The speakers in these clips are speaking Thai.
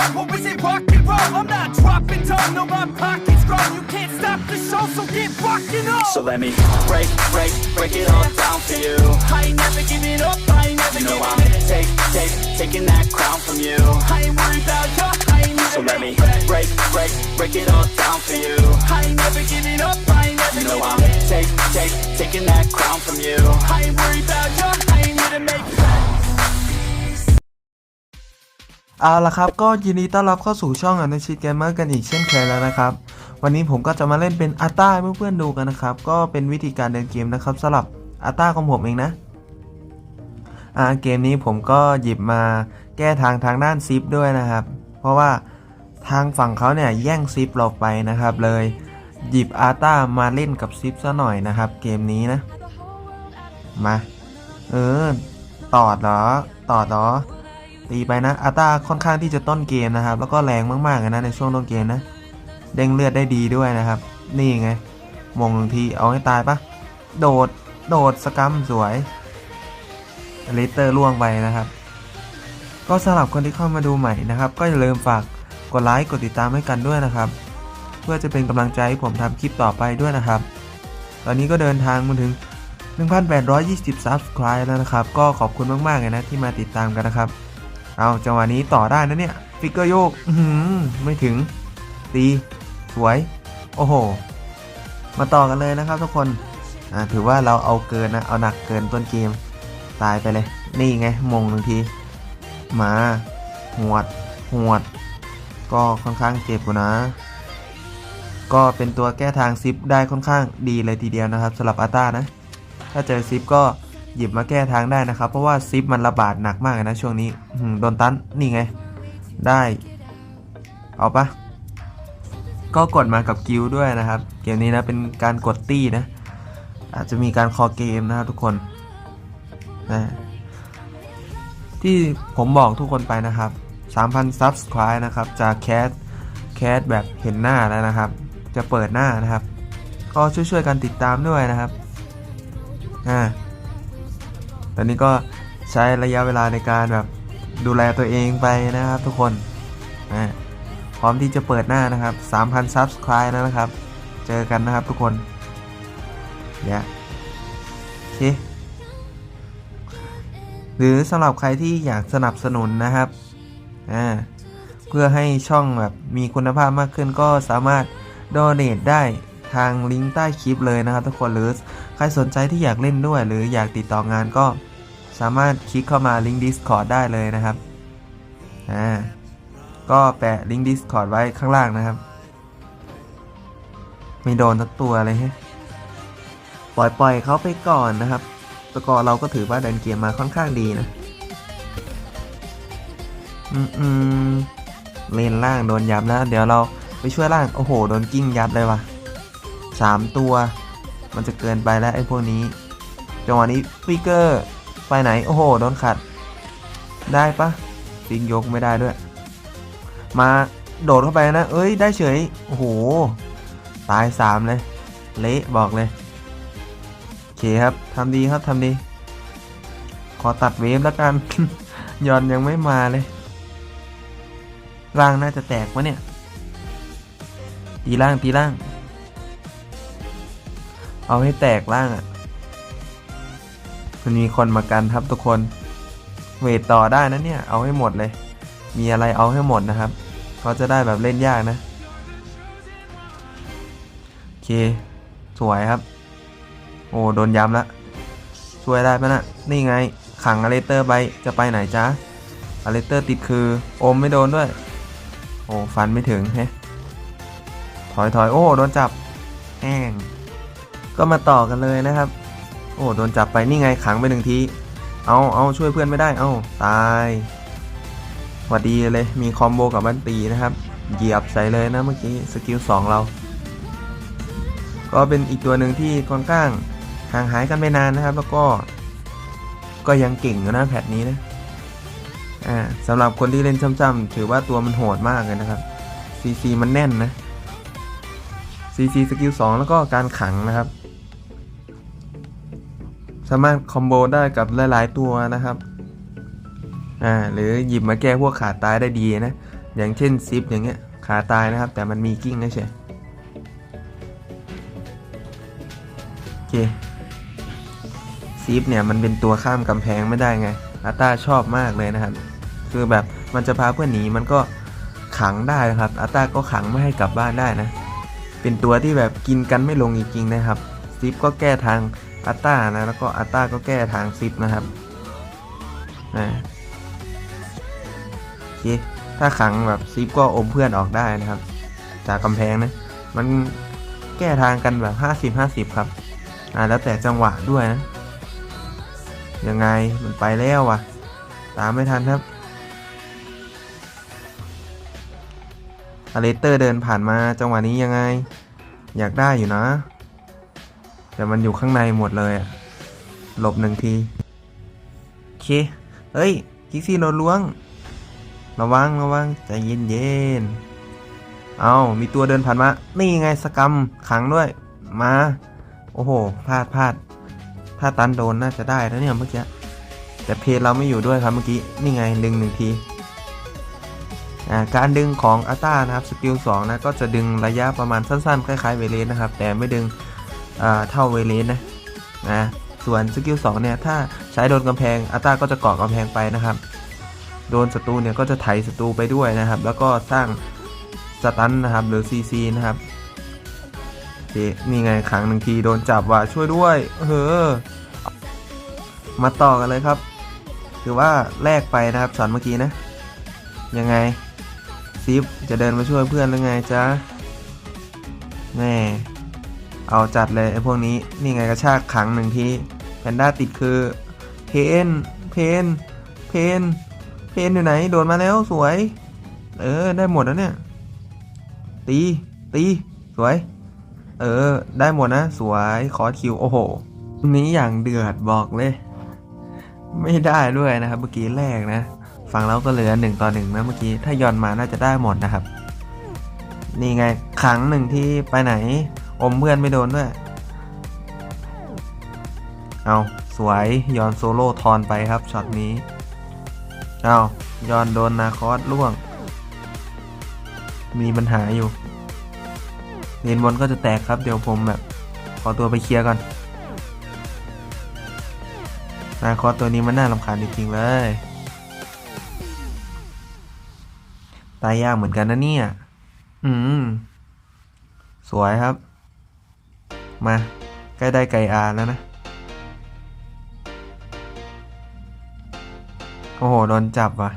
hard, or is it rock and roll? I'm not dropping down, no, my pocket's grown. You can't stop the show, so get rocking on. So let me break, break, break it all down for you I ain't never giving up, I ain't never You know I'm in. take, take, taking that crown from you I ain't worried about you, I ain't never So let me break, break, break it all down for you I ain't never เอาละครับก็ยินดีต้อนรับเข้าสู่ช่องอนุชิตเกมเมอร์กันอีกเช่นเคยแล้วนะครับ วันนี้ผมก็จะมาเล่นเป็นอาต้าให้เพื่อนๆดูกันนะครับ ก็เป็นวิธีการเดินเกมนะครับสำหรับอาต้าของผมเองนะอ่าเกมนี้ผมก็หยิบมาแก้ทางทางด้านซิปด้วยนะครับ เพราะว่าทางฝั่งเขาเนี่ยแย่งซิปเราไปนะครับ เลยหยิบอาต้ามาเล่นกับซิปซะหน่อยนะครับ เกมนี้นะมาเออตอดเหรอตอดเหรอ ตีไปนะอาตาค่อนข้างที่จะต้นเกมนะครับ แล้วก็แรงมากๆเลยนะในช่วงต้นเกมนะเด้งเลือดได้ดีด้วยนะครับ นี่ไงมงหนึ่งทีเอาให้ตายปะโดดโดดสกัมสวยเลเตอร์ล่วงไปนะครับ ก็สำหรับคนที่เข้ามาดูใหม่นะครับ ก็อย่าลืมฝากกดไลค์กดติดตามให้กันด้วยนะครับ เพื่อจะเป็นกำลังใจให้ผมทำคลิปต่อไปด้วยนะครับ ตอนนี้ก็เดินทางมาถึง 1,820 Subscribe แล้วนะครับ ก็ขอบคุณมากๆเลยนะที่มาติดตามกันนะครับ เอาจังหวะนี้ต่อได้นะเนี่ย ฟิกเกอร์โยกอื้อหือไม่ถึง ตี สวย โอ้โห มาต่อกันเลยนะครับทุกคน อ่า ถือว่าเราเอาเกินนะ เอาหนักเกินต้นเกม ตายไปเลย นี่ไง มงหนึ่งที มา หวด หวด ก็ค่อนข้างเจ็บอยู่นะ ก็เป็นตัวแก้ทางซิปได้ค่อนข้างดีเลยทีเดียวนะครับสำหรับอาต้านะ ถ้าเจอซิปก็ หยิบมาแก้ทางได้นะครับ เพราะว่าซิปมันระบาดหนักมากนะช่วงนี้อืโดนตันนี่ไง ได้ เอาปะก็กดมากับกิลด์ด้วยนะครับ เกมนี้นะเป็นการกดตี้นะ อาจจะมีการคอเกมนะครับทุกคนนะที่ผมบอกทุกคนไปนะครับ 3,000 Subscribe นะครับจากแคสแคสแบบเห็นหน้าแล้วนะครับ จะเปิดหน้านะครับ ก็ช่วยๆกันติดตามด้วยนะครับอ่า ตอนนี้ก็ใช้ระยะเวลาในการแบบดูแลตัวเองไปนะครับทุกคนพร้อมที่จะเปิดหน้านะครับ 3,000 Subscribe แล้วนะครับ เจอกันนะครับทุกคนเดี๋ยโอเคหรือสำหรับใครที่อยากสนับสนุนนะครับอ่าเพื่อให้ช่องแบบมีคุณภาพมากขึ้นก็สามารถ d o n a t ได้ ทางลิงก์ใต้คลิปเลยนะครับทุกคนหรือใครสนใจที่อยากเล่นด้วย หรืออยากติดต่องานก็สามารถคลิกเข้ามาลิงก์ Discord ได้เลยนะครับอ่าก็แปะลิงก์ Discord ไว้ข้างล่างนะครับ ไม่โดนสักตัวเลยฮะปล่อยปล่อยเขาไปก่อนนะครับสกอร์เราก็ถือว่าเดินเกมมาค่อนข้างดีนะ อืมเลนล่างโดนยับแล้ว เดี๋ยวเราไปช่วยล่าง โอ้โห โดนกิ้งยัดเลยว่ะ สามตัว มันจะเกินไปแล้วไอ้พวกนี้จังหวะนี้ฟิกเกอร์ไปไหน โอ้โห โดนขัด ได้ปะฟิกยกไม่ได้ด้วย มาโดดเข้าไปนะ เอ้ย ได้เฉย โอ้โห ตายสามเลย เละบอกเลย โอเคครับทำดีครับทำดี ขอตัดเวฟแล้วกัน ยอนยังไม่มาเลยร่างน่าจะแตกวะเนี่ย ตีล่างตีล่าง เอาให้แตกล่างอะ่ะ มันมีคนมากันครับทุกคน เวทต่อได้นะเนี่ย เอาให้หมดเลย มีอะไรเอาให้หมดนะครับเขาจะได้แบบเล่นยากนะ โอเค สวยครับ โอ้โดนย้ำละ ช่วยได้ปะนะ นี่ไง ขังอเลเตอร์ไป จะไปไหนจ๊ะอเลเตอร์ติดคือโอมไม่โดนด้วย โอ้ ฟันไม่ถึงเฮ้ถอยถอยโอ้ โดนจับแห้ง ก็มาต่อกันเลยนะครับ โอ้โดนจับไปนี่ไงขังไปหนึ่งที เอาเอาช่วยเพื่อนไม่ได้ เอาตายหวัดดีเลยมีคอมโบกับบันตีนะครับ เหยียบใส่เลยนะเมื่อกี้สกิลสองเรา ก็เป็นอีกตัวหนึ่งที่ค่อนข้างห่างหายกันไปนานนะครับ แล้วก็ก็ยังเก่งอยู่นะแพทนี้นะอ่าสำหรับคนที่เล่นช้ำๆถือว่าตัวมันโหดมากเลยนะครับ CC มันแน่นนะ CC สกิล2แล้วก็การขังนะครับ สามารถคอมโบได้กับหลาย ๆ ตัวนะครับอ่าหรือหยิบมาแก้พวกขาดตายได้ดีนะ อย่างเช่นซิปอย่างเงี้ยขาตายนะครับ แต่มันมีกิ้งนะเฉยโอเคซิปเนี่ยมันเป็นตัวข้ามกำแพงไม่ได้ไงอาต้าชอบมากเลยนะครับ คือแบบมันจะพาเพื่อนหนีมันก็ขังได้นะครับอาต้าก็ขังไม่ให้กลับบ้านได้นะ เป็นตัวที่แบบกินกันไม่ลงจริงๆนะครับซิปก็แก้ทาง อาต้านะแล้วก็อาต้าก็แก้ทางซิปนะครับนะโอเคถ้าขังแบบซิปก็อมเพื่อนออกได้นะครับ จากกำแพงนะ มันแก้ทางกันแบบ 50 50 ครับ อ่าแล้วแต่จังหวะด้วยนะ ยังไงมันไปแล้ววะตามไม่ทันครับอเลสเตอร์เดินผ่านมาจังหวะนี้ยังไง อยากได้อยู่นะ แต่มันอยู่ข้างในหมดเลยอะหลบหนึ่งทีโอเคเฮ้ยกิกซี่โดนล้วง ระวังระวังใจเย็นเย็นเอามีตัวเดินผ่านมา นี่ไงสกรรมขังด้วย มา โอ้โหพลาดพลาดถ้าตันโดนน่าจะได้นะเนี่ยเมื่อกี้แต่เพจเราไม่อยู่ด้วยครับเมื่อกี้นี่ไงดึงหนึ่งทีการดึงของอัต้านะครับสกิล2นะก็จะดึงระยะประมาณสั้นๆ คล้ายๆเวเลสนะครับ แต่ไม่ดึง เท่าเวเลสนะนะส่วนสกิล2เนี่ยถ้าใช้โดนกำแพงอัต้าก็จะเกาะกำแพงไปนะครับ โดนศัตรูเนี่ยก็จะไถศัตรูไปด้วยนะครับ แล้วก็สร้างสตันนะครับหรือ CC นะครับโอเคนี่ไงขังหนึ่งทีโดนจับว่ะช่วยด้วยเฮ้อมาต่อกันเลยครับ ถือว่าแลกไปนะครับช็อตเมื่อกี้นะ ยังไงซิฟจะเดินมาช่วยเพื่อนหรือไงจ๊ะแน่ เอาจัดเลยไอ้พวกนี้นี่ไงกระชากขังหนึ่งทีแพนด้าติดคือเพนเพนเพนเพนอยู่ไหน โดนมาแล้วสวย เออ ได้หมดแล้วเนี่ย ตี ตี สวย เออ ได้หมดนะ สวยขอคิว โอ้โห นี้อย่างเดือดบอกเลย ไม่ได้ด้วยนะครับ เมื่อกี้แรกนะฟังแล้วก็เหลือหนึ่งต่อหนึ่งนะเมื่อกี้ ถ้าย้อนมาน่าจะได้หมดนะครับ นี่ไงขังหนึ่งที่ไปไหน อมเพื่อนไม่โดนด้วย เอาสวยย้อนโซโล่ทอนไปครับช็อตนี้เอายอนโดนนาคอสล่วง มีปัญหาอยู่เลนบนก็จะแตกครับเดี๋ยวผมแบบ ขอตัวไปเคลียร์ก่อนนาคอสตัวนี้มันน่ารำคาญจริงๆเลย ตายยากเหมือนกันนะเนี่ย อืม สวยครับ มาใกล้ได้ไก่อาแล้วนะ โอ้โห โดนจับว่ะ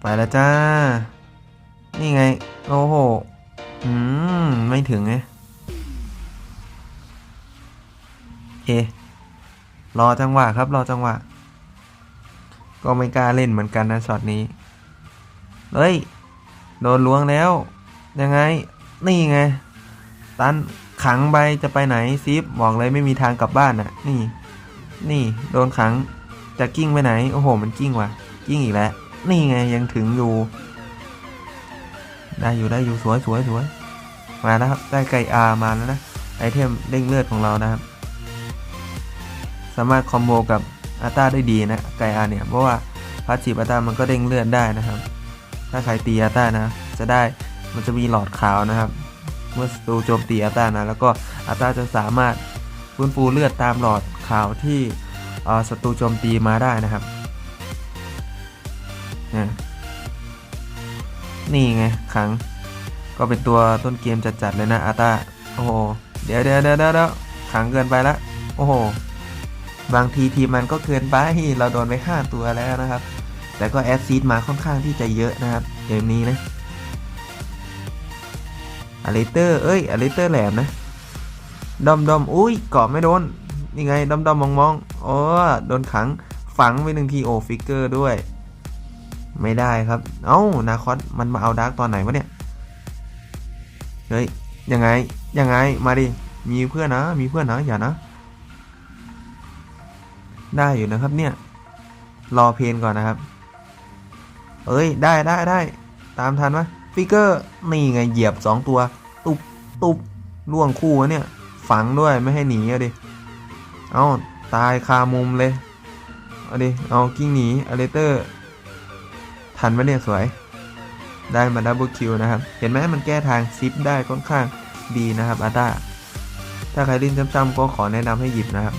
ไปแล้วจ้า นี่ไง โอ้โห อืม ไม่ถึงไงโอเครอจังหวะครับ รอจังหวะ ก็ไม่กล้าเล่นเหมือนกันนะช็อตนี้ เฮ้ย โดนล้วงแล้ว ยังไง นี่ไง ตัน ขังไปจะไปไหนซิฟบอกเลยไม่มีทางกลับบ้านน่ะ นี่ นี่โดนขังจะกิ้งไปไหน โอ้โห มันกิ้งว่ะ กิ้งอีกแล้ว นี่ไงยังถึงอยู่ ได้อยู่ได้อยู่สวยสวยสวยมาแล้วครับ ได้ไก่อามาแล้วนะ ไอเทมเด้งเลือดของเรานะครับ สามารถคอมโบกับอาต้าได้ดีนะ ไก่อาเนี่ย เพราะว่าพาสซีฟอาต้ามันก็เด้งเลือดได้นะครับ ถ้าใครตีอาต้านะ จะได้มันจะมีหลอดขาวนะครับ เมื่อศัตรูโจมตีอาตานะแล้วก็อาตาจะสามารถฟื้นฟูเลือดตามหลอดขาวที่ศัตรูโจมตีมาได้นะครับนี่ไงขัง ก็เป็นตัวต้นเกมจัดๆเลยนะอาตาโอ้โหเดี๋ยวเดี๋ยวเดี๋ยวเดี๋ยวขังเกินไปละโอ้โหบางทีทีมมันก็เกินไปเราโดนไปห้าตัวแล้วนะครับ แต่ก็แอดซีดมาค่อนข้างที่จะเยอะนะครับเกมนี้นะ อเลเตอร์เอ้ยอเลเตอร์แหลมนะดอมดอมอุ้ยเกาะไม่โดนนี่ไงดอมดอมมองมองโอ้โดนขังฝังไปหนึ่งทีโอฟิกเกอร์ด้วย ไม่ได้ครับ เอ้านาคอสมันมาเอาดาร์กตอนไหนวะเนี่ยเฮ้ยยังไงยังไงมาดิมีเพื่อนนะ มีเพื่อนนะอย่านะ ได้อยู่นะครับเนี่ย รอเพนก่อนนะครับ เอ้ยได้ได้ได้ตามทันไหม ฟิกเกอร์นี่ไงเหยียบสองตัว ตุบตุบล่วงคู่เนี่ย ฝังด้วยไม่ให้หนีอะดิ เอาตายคามุมเลยเอาดิ เอากิ้งหนีอเลเตอร์ ทันไหมเนี่ยสวย ได้มาดับเบิลคิวนะครับ เห็นไหมมันแก้ทางซิปได้ค่อนข้างดีนะครับอาตาถ้าใครเล่นซ้ำๆก็ขอแนะนำให้หยิบนะครับ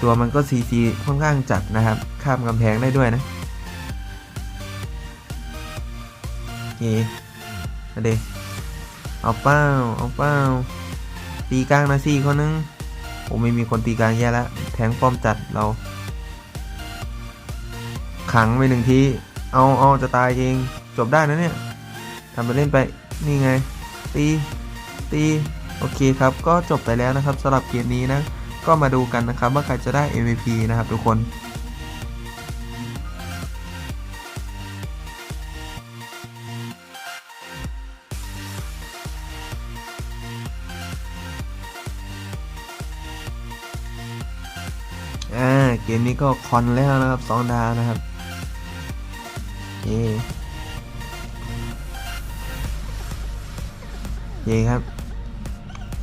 ตัวมันก็ซีซีค่อนข้างจัดนะครับ ข้ามกำแพงได้ด้วยนะ เคมาเดเอาเป้าเอาเป้าตีกลางนะสี่คนนึงโอ้ไม่มีคนตีกลางแย่แล้วแทงป้อมจัดเรา ขังไปหนึ่งทีเอาเอาจะตายเองจบได้นะเนี่ยทำไปเล่นไปนี่ไง ตีตี โอเคครับ ก็จบไปแล้วนะครับสำหรับเกมนี้นะ ก็มาดูกันนะครับว่าใครจะได้ MVP นะครับทุกคน เกมนี้ก็คอนแล้วนะครับสองดาวนะครับเย่เย่ครับ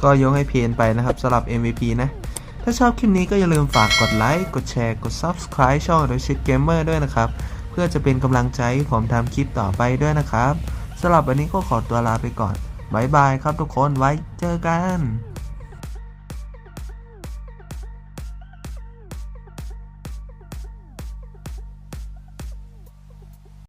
ก็ยกให้เพนไปนะครับสำหรับ MVP นะ ถ้าชอบคลิปนี้ก็อย่าลืมฝากกดไลค์ กดแชร์ กด Subscribe ช่อง The Shit Gamer ด้วยนะครับ เพื่อจะเป็นกำลังใจให้ผมทำคลิปต่อไปด้วยนะครับสำหรับวันนี้ก็ขอตัวลาไปก่อนบายบายครับทุกคนไว้เจอกัน